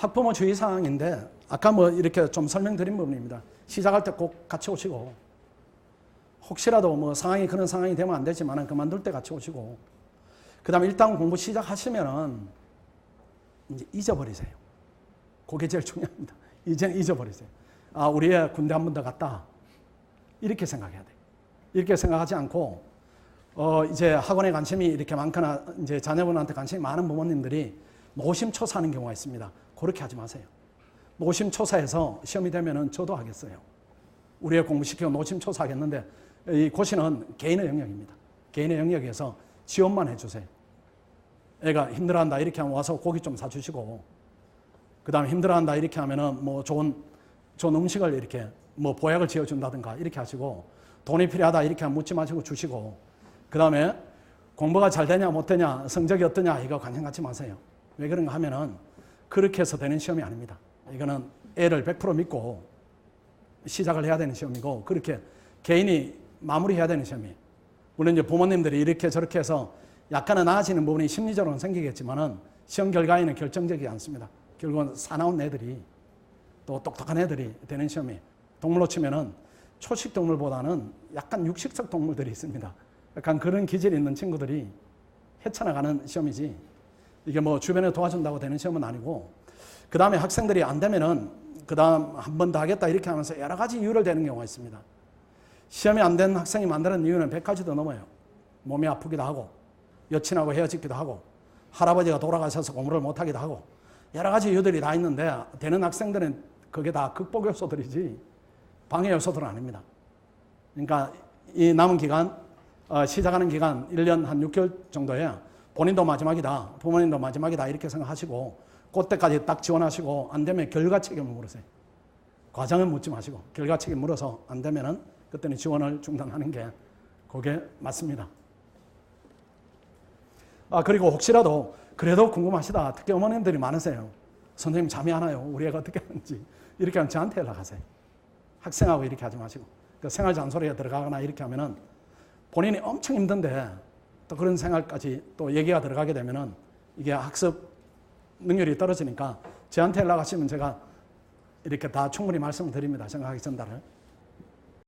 학부모 주의 사항인데 아까 뭐 이렇게 좀 설명드린 부분입니다. 시작할 때 꼭 같이 오시고 혹시라도 뭐 상황이 그런 상황이 되면 안 되지만 그만둘 때 같이 오시고 그 다음에 일단 공부 시작하시면은 이제 잊어버리세요. 그게 제일 중요합니다. 이제는 잊어버리세요. 아, 우리의 군대 한 번 더 갔다. 이렇게 생각해야 돼요. 이렇게 생각하지 않고, 어, 이제 학원에 관심이 이렇게 많거나, 이제 자녀분한테 관심이 많은 부모님들이 노심초사하는 경우가 있습니다. 그렇게 하지 마세요. 노심초사해서 시험이 되면은 저도 하겠어요. 우리의 공부시키고 노심초사하겠는데, 이 고시는 개인의 영역입니다. 개인의 영역에서 지원만 해주세요. 애가 힘들어한다 이렇게 하면 와서 고기 좀 사주시고 그 다음에 힘들어한다 이렇게 하면은 뭐 좋은 좋은 음식을 이렇게 뭐 보약을 지어준다든가 이렇게 하시고 돈이 필요하다 이렇게 하면 묻지 마시고 주시고 그 다음에 공부가 잘 되냐 못 되냐 성적이 어떠냐 이거 관심 갖지 마세요. 왜 그런가 하면은 그렇게 해서 되는 시험이 아닙니다. 이거는 애를 100% 믿고 시작을 해야 되는 시험이고 그렇게 개인이 마무리해야 되는 시험이에요. 물론 이제 부모님들이 이렇게 저렇게 해서 약간은 나아지는 부분이 심리적으로는 생기겠지만은 시험 결과에는 결정적이지 않습니다. 결국은 사나운 애들이 또 똑똑한 애들이 되는 시험이 동물로 치면은 초식 동물보다는 약간 육식적 동물들이 있습니다. 약간 그런 기질이 있는 친구들이 헤쳐나가는 시험이지 이게 뭐 주변에 도와준다고 되는 시험은 아니고 그 다음에 학생들이 안 되면은 그 다음 한 번 더 하겠다 이렇게 하면서 여러 가지 이유를 대는 경우가 있습니다. 시험이 안 된 학생이 만드는 이유는 100가지도 넘어요. 몸이 아프기도 하고 여친하고 헤어지기도 하고 할아버지가 돌아가셔서 공부를 못하기도 하고 여러 가지 이유들이 다 있는데 되는 학생들은 그게 다 극복 요소들이지 방해 요소들은 아닙니다. 그러니까 이 남은 기간 어, 시작하는 기간 1년 한 6개월 정도에 본인도 마지막이다 부모님도 마지막이다 이렇게 생각하시고 그때까지 딱 지원하시고 안 되면 결과 책임을 물으세요. 과정은 묻지 마시고 결과 책임 물어서 안 되면은 그때는 지원을 중단하는 게 그게 맞습니다. 아, 그리고 혹시라도 그래도 궁금하시다. 특히 어머님들이 많으세요. 선생님 잠이 안 와요. 우리 애가 어떻게 하는지. 이렇게 하면 저한테 연락하세요. 학생하고 이렇게 하지 마시고. 그 생활 잔소리에 들어가거나 이렇게 하면은 본인이 엄청 힘든데 또 그런 생활까지 또 얘기가 들어가게 되면은 이게 학습 능률이 떨어지니까 저한테 연락하시면 제가 이렇게 다 충분히 말씀을 드립니다. 생각하기 전달을.